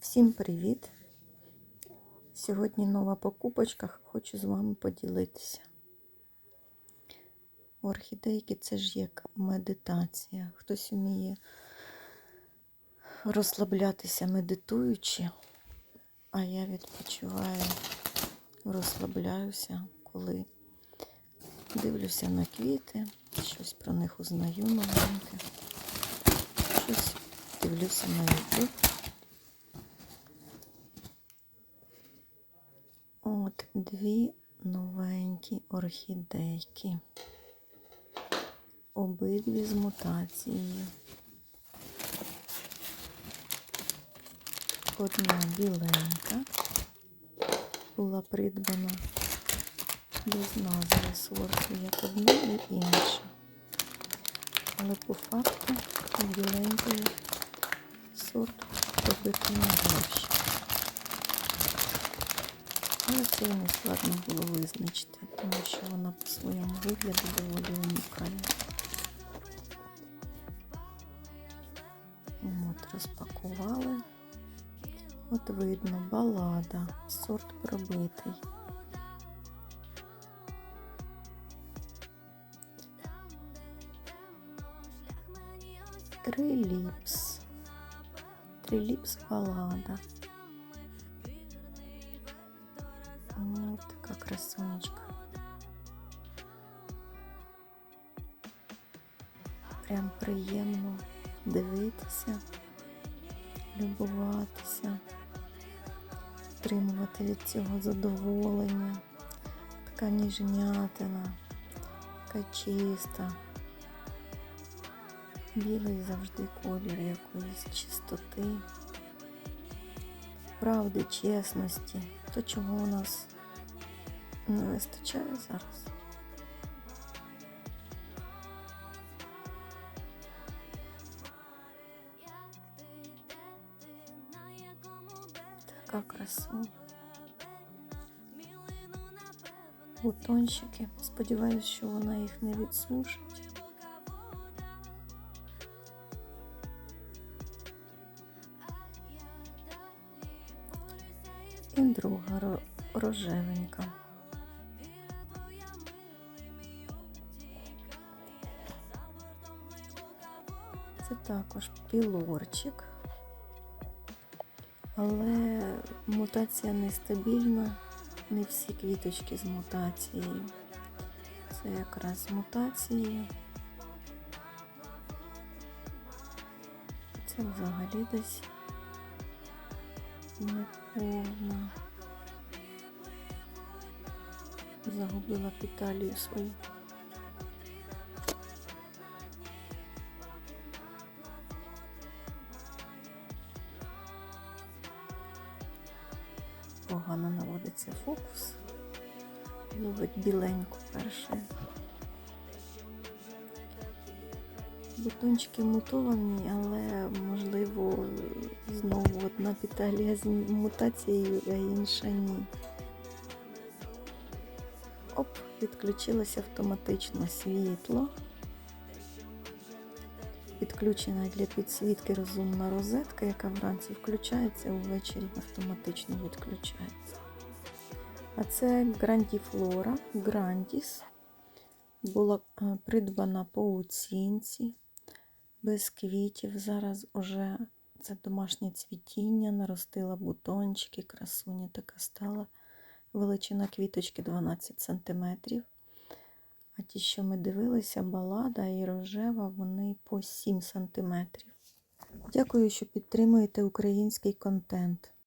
Всім привіт! Сьогодні нова покупочка, хочу з вами поділитися. Орхідейки це ж як медитація. Хтось вміє розслаблятися медитуючи, а я відпочиваю, розслабляюся, коли дивлюся на квіти, щось про них узнаю новеньке, щось дивлюся на YouTube. От дві новенькі орхідейки. Обидві з мутацією. Одна біленька була придбана без назви сорту, як одна і інша. Але по факту біленької сорт пробитий на гроші. Але це і складно було визначити, тому що вона по своєму вигляду доволі унікальна. От, розпакували. От видно, балада, сорт пробитий. Триліпс. Триліпс балада. Ось така красунечка. Прям приємно дивитися, любуватися, отримувати від цього задоволення. Така ніжнятина, така чиста. Білий завжди колір якоїсь чистоти, правди, чесності, то чого у нас не вистачає зараз. Така красуня. Бутончики. Сподіваюсь, що вона їх не відсушить. І друга ро- рожевенька. Це також пілорчик, але мутація нестабільна, не всі квіточки з мутацією. Це якраз з мутацією. Це взагалі десь неповна. Загубила петалію свою. Погано наводиться фокус. Ловить біленьку перше. Бутончики мутовані, але можливо одна петалія з мутацією, а інша ні. Оп, відключилося автоматично світло. Підключена для підсвітки розумна розетка, яка вранці включається, увечері автоматично відключається. А це Грандіфлора, Грандіс. Була е, придбана по оцінці, без квітів. Зараз уже це домашнє цвітіння, наростила бутончики, красуня така стала. Величина квіточки 12 см. А ті, що ми дивилися, балада і рожева, вони по 7 см. Дякую, що підтримуєте український контент.